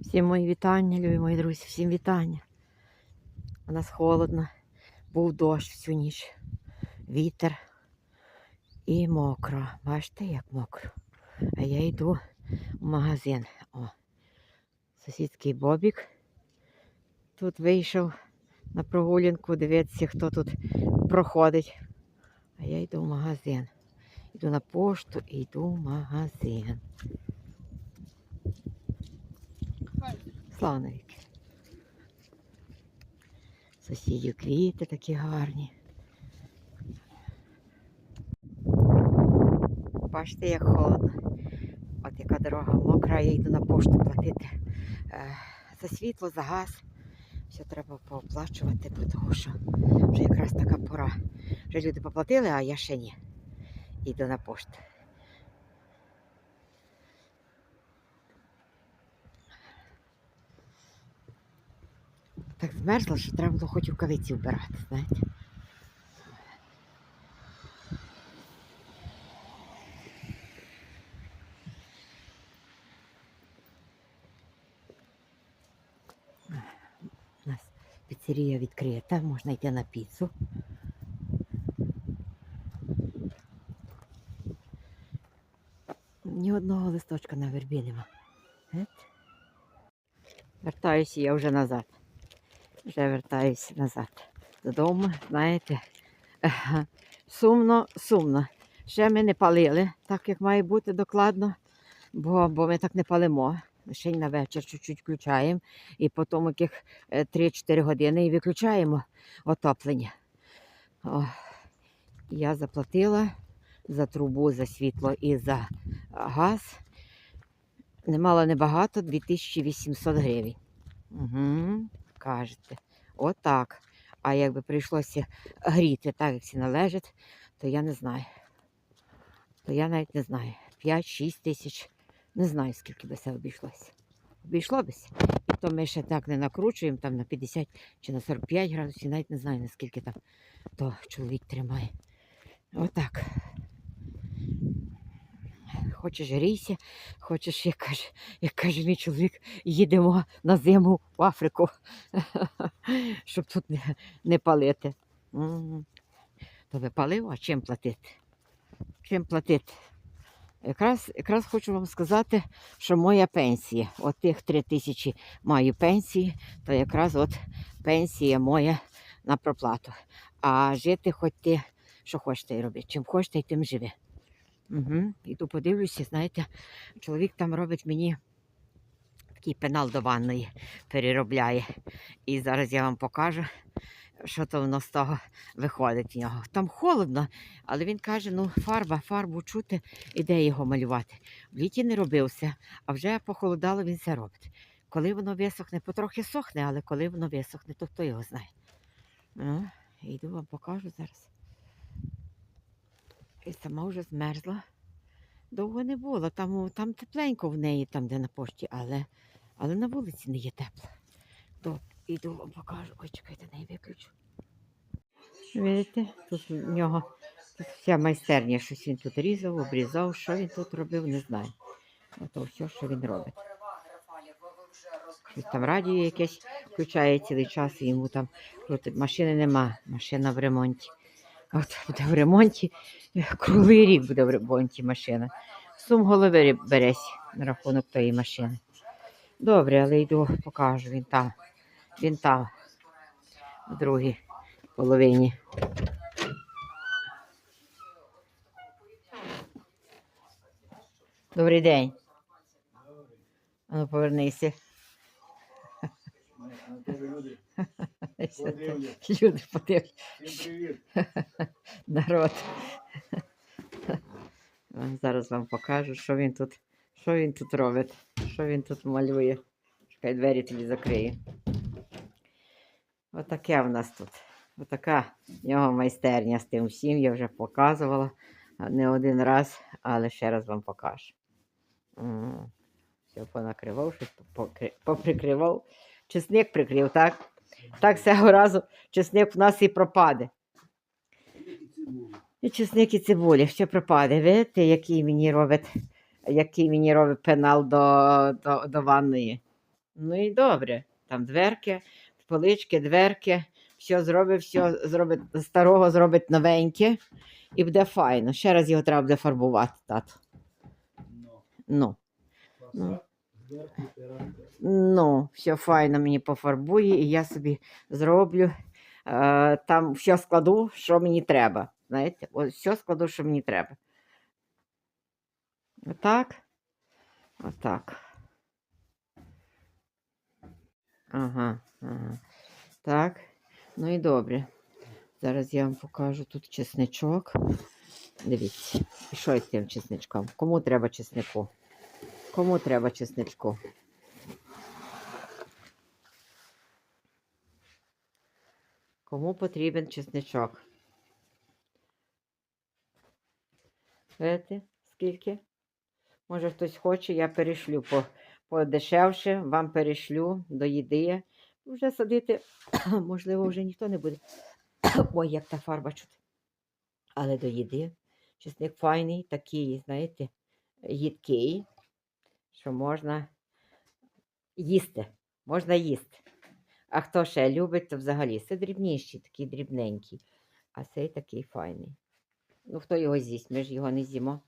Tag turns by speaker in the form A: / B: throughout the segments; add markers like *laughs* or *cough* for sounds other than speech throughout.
A: Всім мої вітання, любі мої друзі, всім вітання. У нас холодно, був дощ всю ніч, вітер і мокро. Бачите, як мокро. А я йду в магазин. О, сусідський бобік. Тут вийшов на прогулянку, дивитися, хто тут проходить. А я йду в магазин. Йду на пошту і йду в магазин. Славновики. Сусідів квіти такі гарні. Бачите, як холодно. От яка дорога мокра, я йду на пошту платити е, за світло, за газ. Все треба пооплачувати, тому що вже якраз така пора. Вже люди поплатили, а я ще ні. Йду на пошту. Так змерзла, що треба було хоч рукавиці вбирати, знаєте. У нас піцерія відкрита, можна йти на піцу. Ні одного листочка на вербі нема. Вертаюся я вже назад. Вже вертаюся назад. Додому, знаєте, сумно, сумно. Ще ми не палили, так як має бути докладно, бо, бо ми так не палимо. Ще й на вечір чуть-чуть включаємо і потім яких е, 3-4 години і виключаємо отоплення. О, я заплатила за трубу, за світло і за газ. Немало небагато 2800 гривень. Угу, кажете. Отак. А якби прийшлося гріти так, як всі належить, то я не знаю. То я навіть не знаю. 5-6 тисяч. Не знаю, скільки би це обійшлося. Обійшло бись. І то ми ще так не накручуємо там на 50 чи на 45 градусів, навіть не знаю, наскільки там то чоловік тримає. Отак. Хочеш грійся, хочеш, як каже, як каже мій чоловік, їдемо на зиму в Африку, *laughs* щоб тут не, не палити. То ви палив, а чим платити? Чим платити? Якраз, якраз хочу вам сказати, що моя пенсія, от тих три тисячі маю пенсії, то якраз от пенсія моя на проплату. А жити хоч ти, що хочете робити. Чим хочете, тим живи. Угу. Іду подивлюся, знаєте, чоловік там робить мені такий пенал до ванної, переробляє. І зараз я вам покажу, що то воно з того виходить в нього. Там холодно, але він каже, ну фарба, фарбу чути, і де його малювати. В літі не робився, а вже похолодало, він це робить. Коли воно висохне, потрохи сохне, але коли воно висохне, то хто його знає. Ну, йду вам покажу зараз. І сама вже змерзла. Довго не було. Там, там тепленько в неї, там, де на пошті, але, але на вулиці не є тепло. То іду вам покажу. Ой, чекайте, не виключу. Видите, тут в нього тут вся майстерня, щось він тут різав, обрізав, що він тут робив, не знаю. Ото все, що він робить. Щось там радіо якесь включає цілий час, і йому там. Машини нема, машина в ремонті. От буде в ремонті, круглий рік буде в ремонті машина. Сум голови бересь на рахунок тої машини. Добре, але йду, покажу, він там. Він там, в другій половині. Добрий день. А ну повернися. *laughs* Люди подивляться. *laughs* народ. Зараз вам покажу, що він тут, що він тут робить, що він тут малює. Чекай, двері тобі закриє. Отаке в нас тут. Отака в нього майстерня з тим всім. Я вже показувала не один раз, але ще раз вам покажу. Все понакривав, щось поприкривав. Чесник прикрив, так? Так цього разу чесник в нас і пропаде. І чесник і цибуля ще пропаде. Видите, який мені робить, який мені робить пенал до, до, до ванної. Ну і добре. Там дверки, полички, дверки, все зробить, все зробить старого, зробить новеньке. І буде файно. Ще раз його треба буде фарбувати, тато.
B: Ну,
A: Ну. Ну, все файно мені пофарбує, і я собі зроблю. Е, там все складу, що мені треба. Знаєте, ось все складу, що мені треба. Отак. Отак. Ага, ага. Так. Ну і добре. Зараз я вам покажу тут чесничок. Дивіться, що із тим чесничком? Кому треба чеснику? Кому треба чесничку? Кому потрібен чесничок? Видите, скільки? Може, хтось хоче, я перешлю по, подешевше, вам перешлю до їди. Вже садити, *clears throat* можливо, вже ніхто не буде. *clears throat* Ой, як та фарба чути. Але до їди. Чесник файний, такий, знаєте, їдкий, що можна їсти. Можна їсти. А хто ще любить, то взагалі це дрібніший, такий дрібненький. А цей такий файний. Ну, хто його з'їсть? Ми ж його не з'їмо.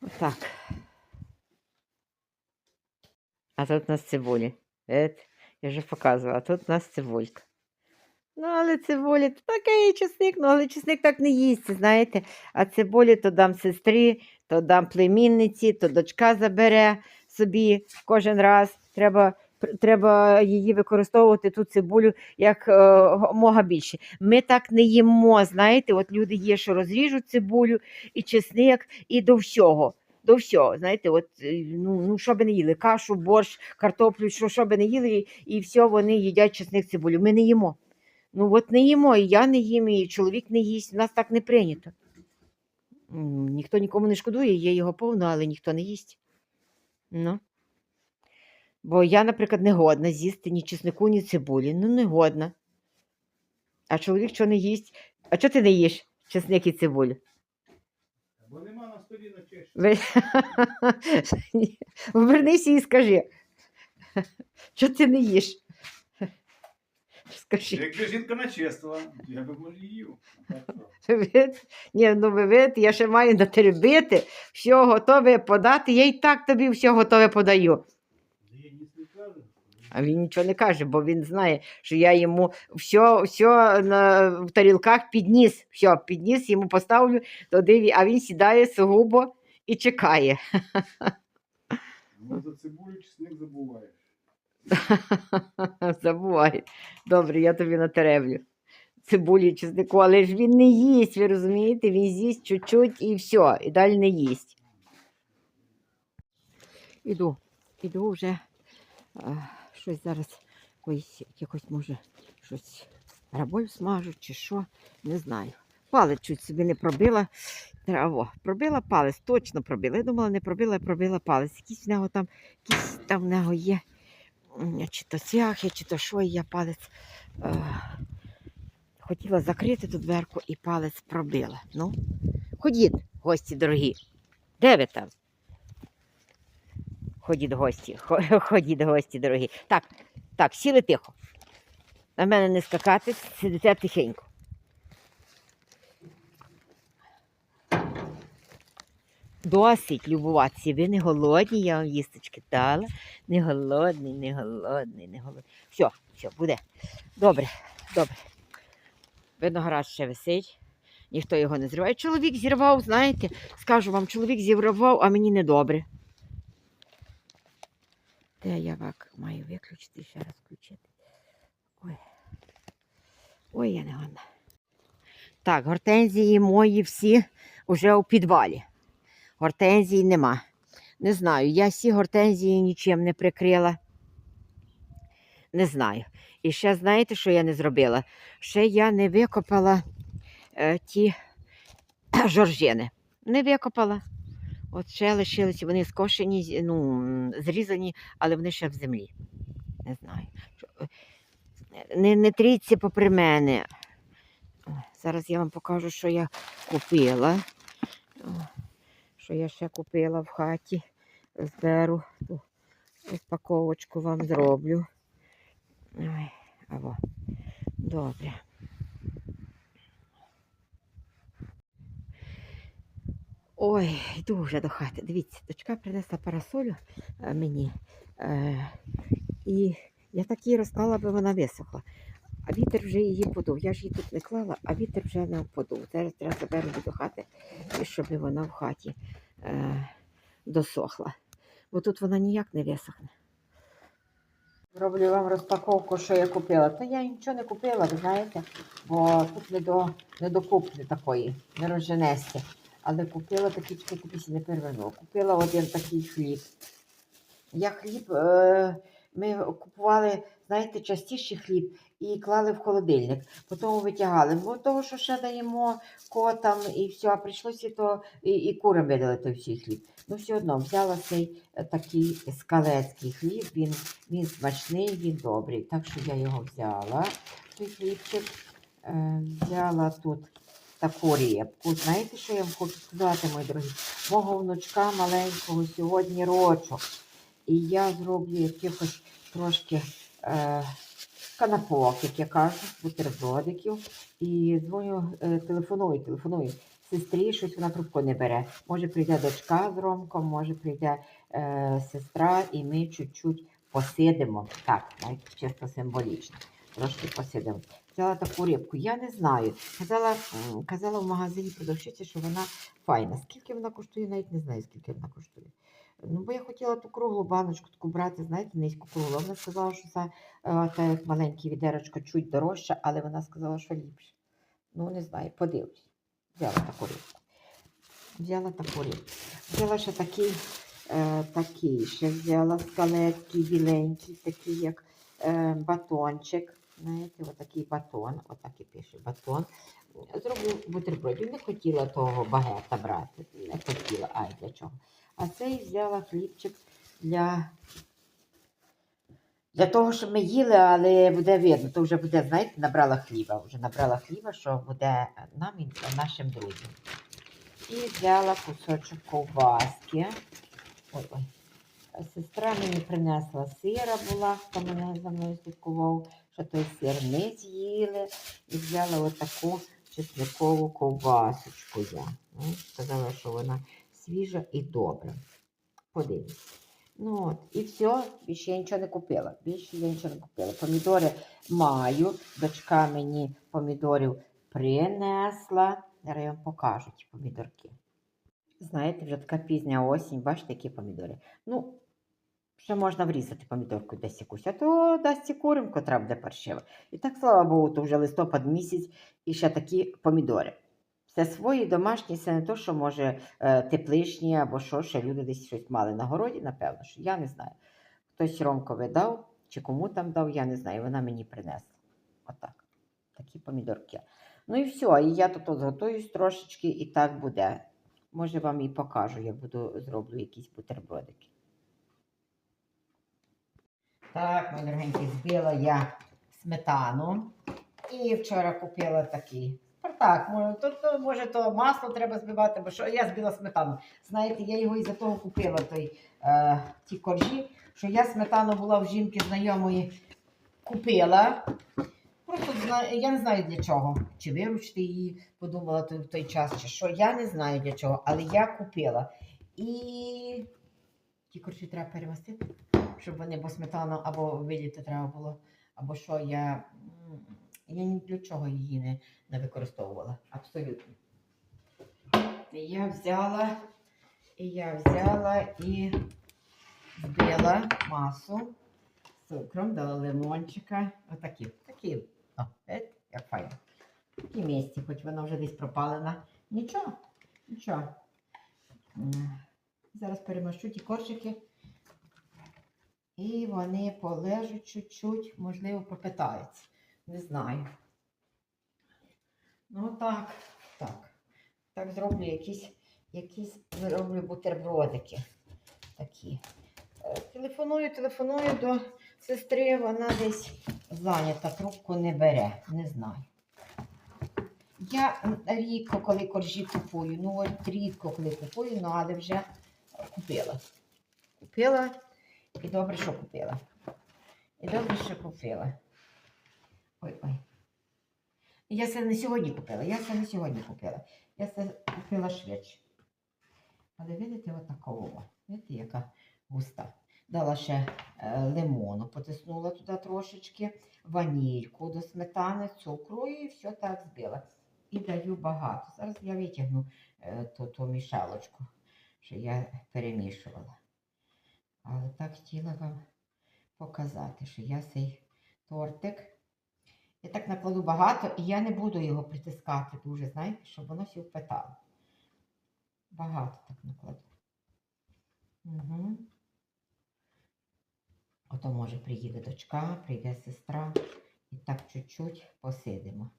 A: Отак. А тут у нас цибулі. Я вже показувала, а тут у нас цибулька. Ну, але цибулі, то такий чесник, ну, але чесник так не їсть, знаєте. А цибулі то дам сестрі, то дам племінниці, то дочка забере собі кожен раз. Треба, треба її використовувати, ту цибулю, як е, мога більше. Ми так не їмо, знаєте, от люди є, що розріжуть цибулю і чесник, і до всього. До всього, знаєте, от е, ну, ну що би не їли, кашу, борщ, картоплю, що, що би не їли, і, і все вони їдять чесник цибулю. Ми не їмо. Ну от не їмо, і я не їм, і чоловік не їсть. У нас так не прийнято. Ніхто нікому не шкодує, є його повно, але ніхто не їсть. Ну. Бо я, наприклад, не годна з'їсти ні чеснику, ні цибулі. Ну, не годна. А чоловік що не їсть? А чого ти не їш чесник і цибулю?
B: Бо нема на столі на.
A: Обернися *laughs* і скажи. *laughs* Що ти не їш? *laughs* Скажи.
B: Якби жінка начества, я би їв.
A: Ні, ну ви видите, я ще маю натеребити, все готове подати. Я і так тобі все готове подаю. А він нічого не каже, бо він знає, що я йому все, все на, в тарілках підніс. Все, підніс, йому поставлю, туди, а він сідає сугубо і чекає. *laughs*
B: Ну, за цибулю чесник забуваєш. *laughs*
A: Забувай. Добре, я тобі натеревлю. Цибулі чеснику, але ж він не їсть, ви розумієте? Він з'їсть чуть-чуть і все, і далі не їсть. Іду, іду вже а, щось зараз якось, якось може щось раболь смажу чи що, не знаю. Палець чуть собі не пробила. Треба, пробила палець, точно пробила. Я думала, не пробила, а пробила палець. Якийсь в нього там, якийсь там в нього є. Чи то цвяхи, чи то що, і я палець. Е, хотіла закрити ту дверку і палець пробила. Ну, ходіть, гості дорогі. Де ви там? Ходіть гості, *laughs* ходіть гості дорогі. Так, так, сіли тихо. На мене не скакати, сидите тихенько. Досить любуватися. Ви не голодні, я вам їсточки дала. Не голодний, не голодний, не голодний. Все, все, буде. Добре, добре. Виноград ще висить, ніхто його не зриває. Чоловік зірвав, знаєте, скажу вам, чоловік зірвав, а мені недобре. Де я вак маю виключити ще раз включити. Ой. Ой, я не годна. Так, гортензії мої всі вже у підвалі. Гортензії нема. Не знаю, я всі гортензії нічим не прикрила. Не знаю. І ще знаєте, що я не зробила? Ще я не викопала е, ті *clears throat* жоржини. Не викопала. От ще лишилися, вони скошені, ну, зрізані, але вони ще в землі. Не знаю. Е, Не, не тріться попри мене. Зараз я вам покажу, що я купила. Що я ще купила в хаті. Зберу. Ту Розпаковочку вам зроблю. Ой, або. Добре. Ой, йду вже до хати. Дивіться, дочка принесла парасолю е, мені. Е, і я так її розклала, аби вона висохла. А вітер вже її подув. Я ж її тут не клала, а вітер вже не подув. Зараз треба заберу до хати, і щоб вона в хаті е, досохла. Бо тут вона ніяк не висохне. Роблю вам розпаковку, що я купила. Та я нічого не купила, ви знаєте, бо тут не до, не до купни такої, не розженесся. Але купила такі купісі не перевернула. Купила один такий хліб. Я хліб, е, ми купували, знаєте, частіше хліб і клали в холодильник. Потім витягали. Бо того, що ще даємо котам і все, а прийшлося то і, і курам видали той всій хліб. Ну, все одно взяла цей е, такий скалецький хліб, він, він смачний, він добрий. Так що я його взяла, той хлібчик. Е, взяла тут таку рибку. Знаєте, що я вам хочу сказати, мої дорогі? Мого внучка маленького сьогодні рочок. І я зроблю якихось трошки е, канапок, як я кажу, бутербродиків. І дзвоню, е, телефоную, телефоную сестрі, щось вона трубку не бере. Може прийде дочка з Ромком, може прийде е, сестра, і ми чуть-чуть посидимо. Так, навіть чисто символічно. Трошки посидимо. Взяла таку рибку. Я не знаю. Казала, казала в магазині продавщиці, що вона файна. Скільки вона коштує, навіть не знаю, скільки вона коштує. Ну, бо я хотіла ту круглу баночку таку брати, знаєте, низьку круглу. Вона сказала, що це е, та як маленьке відерочко чуть дорожче, але вона сказала, що ліпше. Ну, не знаю, подивлюсь. Взяла таку рибку. Взяла таку рибку. Взяла ще такий, е, такий ще взяла скалецький, біленький, такий як е, батончик. Знаєте, отакий батон, отак і пише батон. Зроблю бутербродів. Не хотіла того багета брати. Не хотіла, ай для чого. А цей взяла хлібчик для, для того, щоб ми їли, але буде видно. То вже буде, знаєте, набрала хліба. Вже набрала хліба, що буде нам і нашим друзям. І взяла кусочок ковбаски. Ой, ой. Сестра мені принесла сира, була, хто мене за мною слідкував, що той сир не з'їли. І взяла отаку чесникову ковбасочку я. Ну, сказала, що вона свіжа і добра. Подивіться. Ну от, і все, більше я нічого не купила. Більше я нічого не купила. Помідори маю. Дочка мені помідорів принесла. Зараз я вам покажу ті помідорки. Знаєте, вже така пізня осінь, бачите, які помідори. Ну, ще можна врізати помідорку десь якусь, а то дасть і курим, котра буде паршива. І так, слава Богу, то вже листопад місяць і ще такі помідори. Все свої, домашні, це не то, що може е, тепличні або що, ще люди десь щось мали на городі, напевно, що я не знаю. Хтось Ромкові дав, чи кому там дав, я не знаю. Вона мені принесла. Отак. Такі помідорки. Ну і все. І я тут от зготуюсь трошечки, і так буде. Може, вам і покажу, я буду зроблю якісь бутербродики. Так, мої дорогенькі, збила я сметану. І вчора купила такий. Так, може, то, може, то масло треба збивати, бо що я збила сметану. Знаєте, я його із-за того купила, той, е, ті коржі, що я сметану була в жінки знайомої, купила. Просто я не знаю для чого. Чи виручити її, подумала той- в той час, чи що. Я не знаю для чого, але я купила. І ті коржі треба перемастити, щоб вони, бо сметану або виліти треба було, або що я. Я ні для чого її не, не використовувала. Абсолютно. І я взяла, і я взяла і збила масу з цукром, дала лимончика. Отакі. Такі. Як файно. Такі місці, хоч вона вже десь пропалена. Нічого, нічого. Зараз перемащу ті коржики. І вони полежать чуть-чуть, можливо, пропитаються. Не знаю. Ну так, так. Так зроблю якісь, якісь зроблю бутербродики. Такі. Е, Телефоную, телефоную до сестри, вона десь зайнята, трубку не бере, не знаю. Я рідко, коли коржі купую, ну от рідко коли купую, ну але вже купила. Купила і добре, що купила. І добре, що купила. Ой, ой. Я це не сьогодні купила, я це не сьогодні купила. Я це купила швидше. Але видите, отакого. Видите, яка густа. Дала ще е, лимону, потиснула туди трошечки, ванільку до сметани, цукру і все так збила. І даю багато. Зараз я витягну е, ту, ту мішалочку, що я перемішувала. Але так хотіла вам показати, що я цей тортик. Я так накладу багато, і я не буду його притискати дуже, знаєте, щоб воно все впитало. Багато так накладу. Угу. Ото може приїде дочка, прийде сестра. І так чуть-чуть посидимо.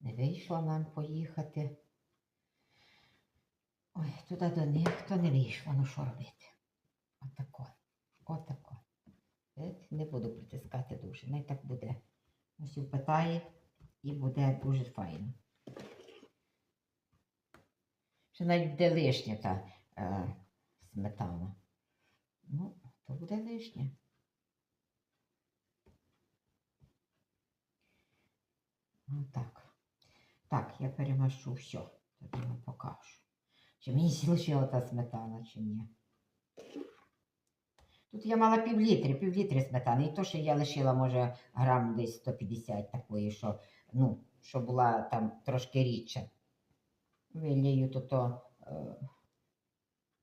A: Не вийшло нам поїхати. Ой, туди до них, то не вийшло, ну що робити? Отако. Отако. Не буду притискати дуже, не так буде. Ось впитає і буде дуже файно. Ще навіть буде лишня та е, сметана. Ну, то буде лишнє. Отак. Так, я перемашу все. Тоді вам покажу. Чи мені залишила та сметана, чи ні. Тут я мала пів літри, пів літри сметани. І то, що я лишила, може, грам десь 150 такої, що, ну, що була там трошки рідша. Вилію то то е,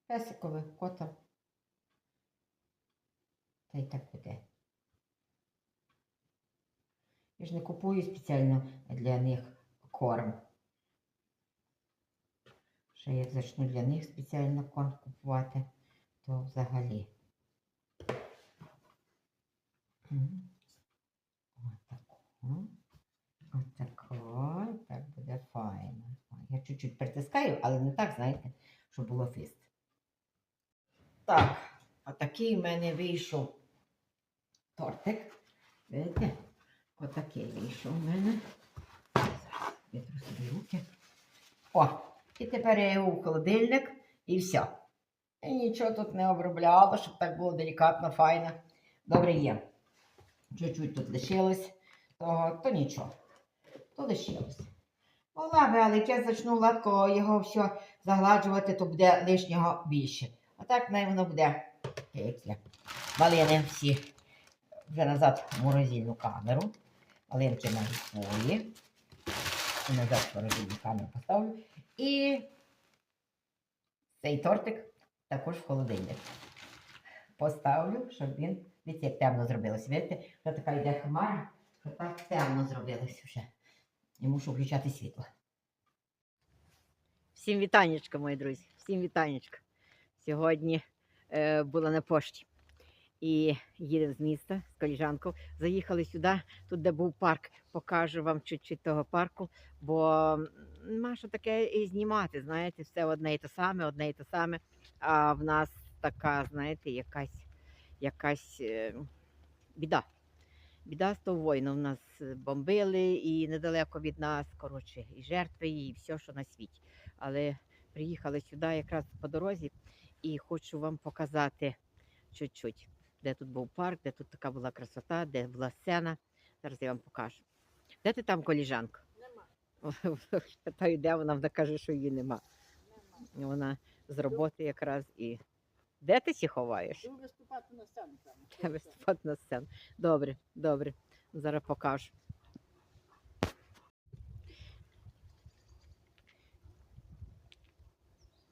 A: песикове, кота. Та й так буде. Я ж не купую спеціально для них корм. Ще як почну для них спеціально корм купувати, то взагалі. Отако. Отако. Так буде файно. Я чуть-чуть притискаю, але не так, знаєте, щоб було фіст. Так, отакий в мене вийшов тортик. Видите? Отакий вийшов у мене. Зараз витру собі руки. О, і тепер я його в холодильник і все. І нічого тут не обробляла, щоб так було делікатно, файно. Добре є. Чуть-чуть тут лишилось, то, то нічого. То лишилось. Була як я зачну гладко його все загладжувати, то буде лишнього більше. А так най воно буде. Я. Всі вже назад в морозильну камеру. Малинки навіть свої. І назад в морозильну камеру поставлю. І цей тортик також в холодильник. Поставлю, щоб він, дивіться, як темно зробилося. Видите, вже така йде хмара, що так темно зробилося вже. І мушу включати світло. Всім вітанечка, мої друзі. Всім вітанечка. Сьогодні е, була на пошті. І їдемо з міста з коліжанкою. Заїхали сюди, тут де був парк. Покажу вам чуть-чуть того парку, бо нема що таке і знімати. Знаєте, все одне і те саме, одне і те саме. А в нас така, знаєте, якась, якась е, біда. Біда з того воїну. В нас бомбили і недалеко від нас, коротше, і жертви, і все, що на світі. Але приїхали сюди якраз по дорозі і хочу вам показати чуть-чуть, де тут був парк, де тут така була красота, де була сцена. Зараз я вам покажу. Де ти там, коліжанка? Та йде вона, вона каже, що її нема. Вона з роботи якраз і. Де ти сі ховаєш?
C: Виступати на.
A: Я *laughs* виступати на сцену. Добре, добре. Зараз покажу.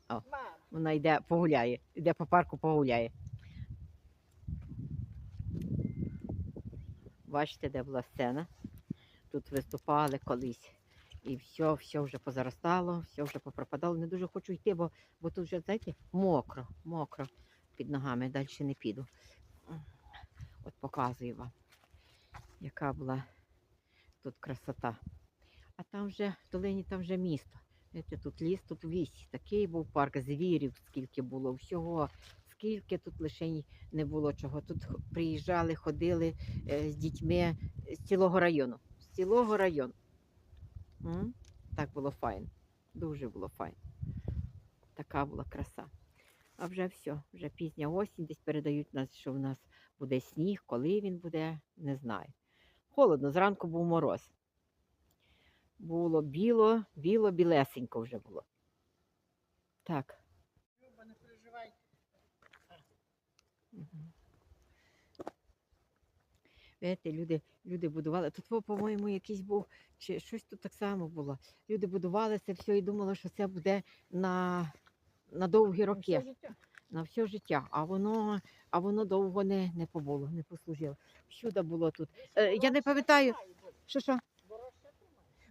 C: Мам,
A: Вона йде погуляє, йде по парку погуляє. Бачите, де була сцена. Тут виступали колись. І все, все вже позаростало, все вже попропадало. Не дуже хочу йти, бо, бо тут вже, знаєте, мокро, мокро під ногами. Далі не піду. От показую вам, яка була тут красота. А там вже в долині там вже місто. Знаєте, тут ліс, тут вісь. Такий був парк звірів, скільки було всього, скільки тут лише не було чого. Тут приїжджали, ходили е, з дітьми з цілого району. З цілого району. М? Так було файно. Дуже було файно. Така була краса. А вже все, вже пізня осінь, десь передають нас, що в нас буде сніг, коли він буде, не знаю. Холодно, зранку був мороз. Було біло, біло, білесенько вже було. Так.
C: Люба, не переживай.
A: Мгм. Видите, люди, люди будували. Тут, по-моєму, якийсь був, чи щось тут так само було. Люди будували це все і думали, що це буде на, на довгі роки,
C: Все життя.
A: на все життя. А воно, а воно довго не, не побуло, не послужило. Всюди було тут. Е, я не пам'ятаю, що що?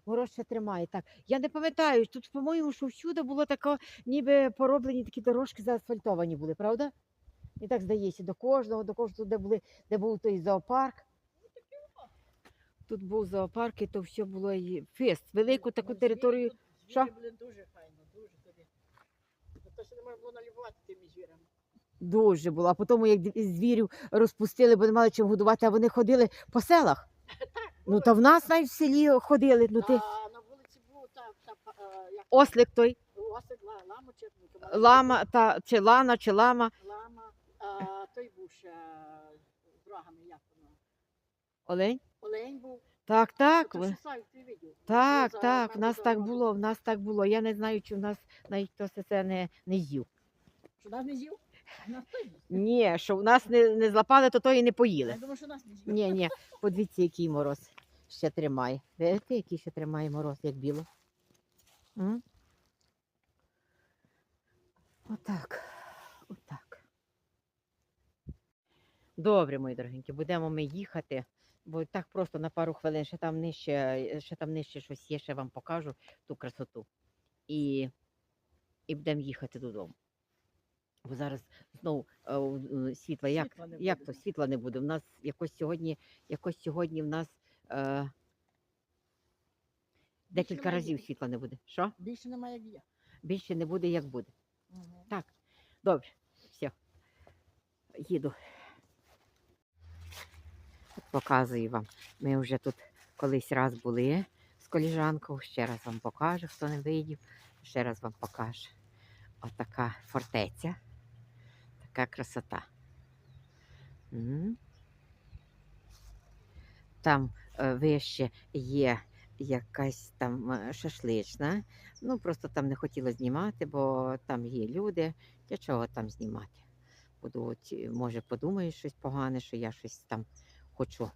A: Мороз тримає. Так. Я не пам'ятаю, тут, по-моєму, що всюди було таке, ніби пороблені такі дорожки заасфальтовані були, правда? І так здається, до кожного, до кожного, де, були, де був той зоопарк. Тут був зоопарк, і то все було і фест. Велику таку територію. Що?
C: Звірі були дуже файно, дуже тобі. То що не можна було налюбувати тими звірами.
A: Дуже було. А потім, як звірів розпустили, бо не мали чим годувати, а вони ходили по селах. *laughs* Ну, та в нас навіть в селі ходили. Ну, ти...
C: А на вулиці був та, та, е, як
A: Ослик той,
C: ослик, ла- лама чи ну, то
A: лама, та, чи лана, чи лама.
C: лама, а той був ще з рогами, як воно.
A: Олень?
C: Олень був.
A: Так, так. Ви-? Так, так, в нас так було, в нас так було. Я не знаю, чи в нас навіть хтось це не, не їв.
C: Що нас не з'їв.
A: Ні, що в нас не, не злапали, то то і не поїли.
C: Я думаю, що нас не з'їв.
A: Ні, ні, подивіться, який мороз ще тримає. Видите, який ще тримає мороз, як біло. М? Отак. Добре, мої дорогенькі, будемо ми їхати, бо так просто на пару хвилин ще там нижче, ще там нижче щось є, ще вам покажу ту красоту. І, і будемо їхати додому. Бо зараз знову е, е, світла, як,
C: Світла
A: як то світла не буде? У нас якось сьогодні, якось сьогодні в нас е, декілька
C: немає
A: разів світла не буде. Що?
C: Більше немає як є.
A: Більше не буде, як буде.
C: Мгм.
A: Так, добре, все. Їду. Показую вам. Ми вже тут колись раз були з коліжанкою. Ще раз вам покажу, хто не видів. Ще раз вам покажу. Отака фортеця. Така красота. Там е, вище є якась там е, шашлична. Ну, просто там не хотіла знімати, бо там є люди. Для чого там знімати? Будуть, е, може, подумають щось погане, що я щось там хочу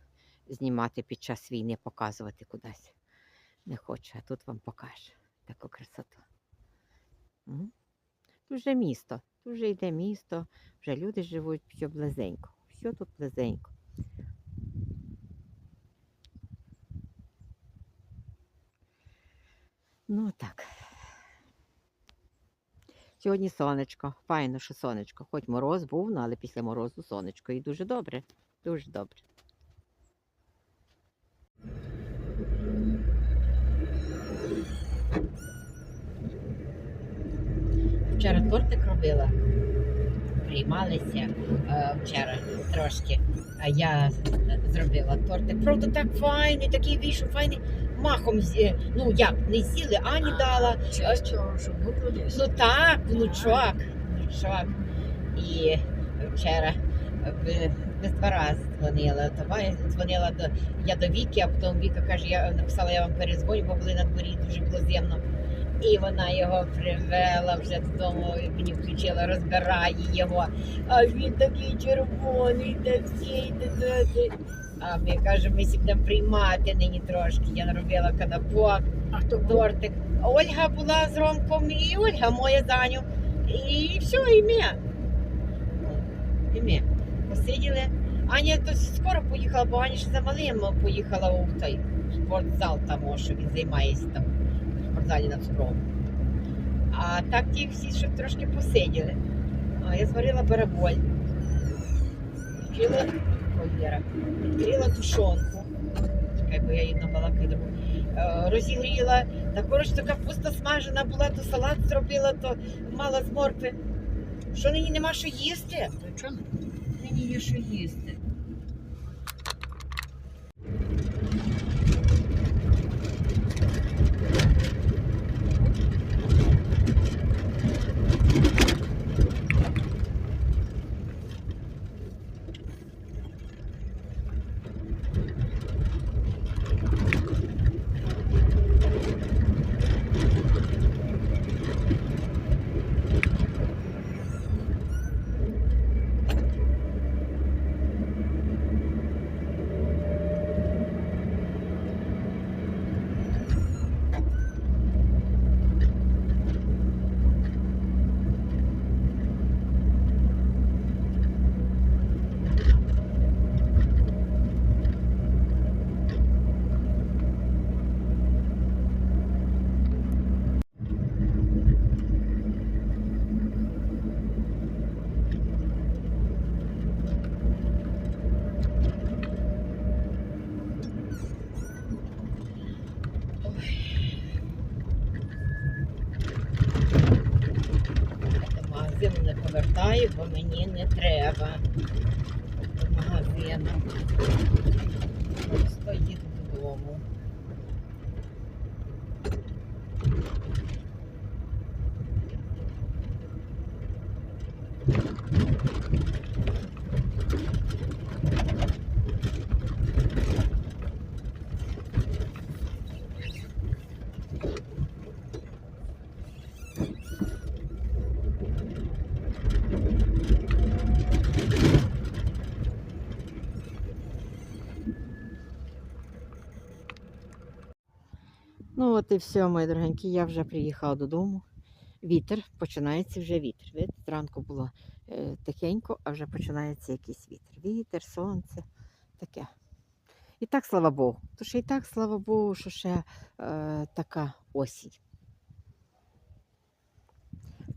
A: знімати під час війни, показувати кудись. Не хочу, а тут вам покажу таку красоту. Тут вже місто, тут вже йде місто, вже люди живуть все близенько. Все тут близенько. Ну так. Сьогодні сонечко. Файно, що сонечко. Хоч мороз був, ну, але після морозу сонечко. І дуже добре. Дуже добре. Вчора тортик робила. Приймалися е, вчора трошки. А я зробила тортик. Правда, так файний, такий вийшов, файний. Махом ну як, не з'їли, Ані дала. Ну так, внучок, внучок. І вчора десь два рази дзвонила. Я дзвонила до я до Віки, а потім Віка каже, я написала, я вам перезвоню, бо були на дворі дуже було зимно. І вона його привела вже додому, і мені включила, розбирає його. А він такий червоний, та всі. А ми кажемо, ми сі приймати нині трошки. Я наробила канапок
C: А хто
A: тортик. Ольга була з Ромком, і Ольга моя Даню. І все, і ми. І ми посиділи. Аня то скоро поїхала, бо Аня ще за малим поїхала у той спортзал, там, що він займається там в спортзалі на. А так ті всі ще трошки посиділи. А я зварила бараболь. Відкрила холєра. Відкрила тушонку. Чекай, бо я її набалакаю. Е, Розігріла. Та така капуста смажена була, то салат зробила, то мала з. Що нині нема що їсти?
C: То не?
A: Нині є що їсти. І все, мої дорогенькі, я вже приїхала додому. Вітер, починається вже вітер. Видите, зранку було е, тихенько, а вже починається якийсь вітер. Вітер, сонце, таке. І так, слава Богу. То ще і так, слава Богу, що ще е, така осінь.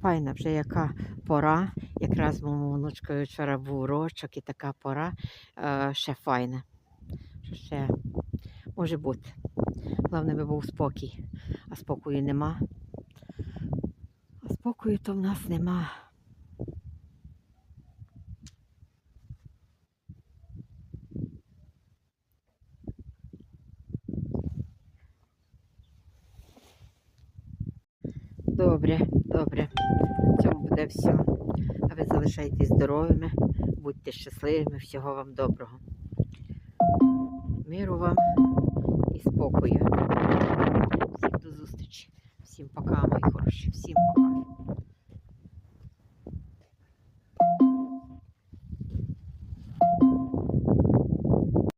A: Файна вже яка пора. Якраз моєму внучкою вчора був урочок і така пора е, ще файна. Що ще може бути. Головне би був спокій, а спокою нема. А спокою то в нас нема. Добре, добре. В цьому буде все. А ви залишайтесь здоровими, будьте щасливими, всього вам доброго. Миру вам і спокою. Всім до зустрічі, всім пока, мої хороші, всім пока.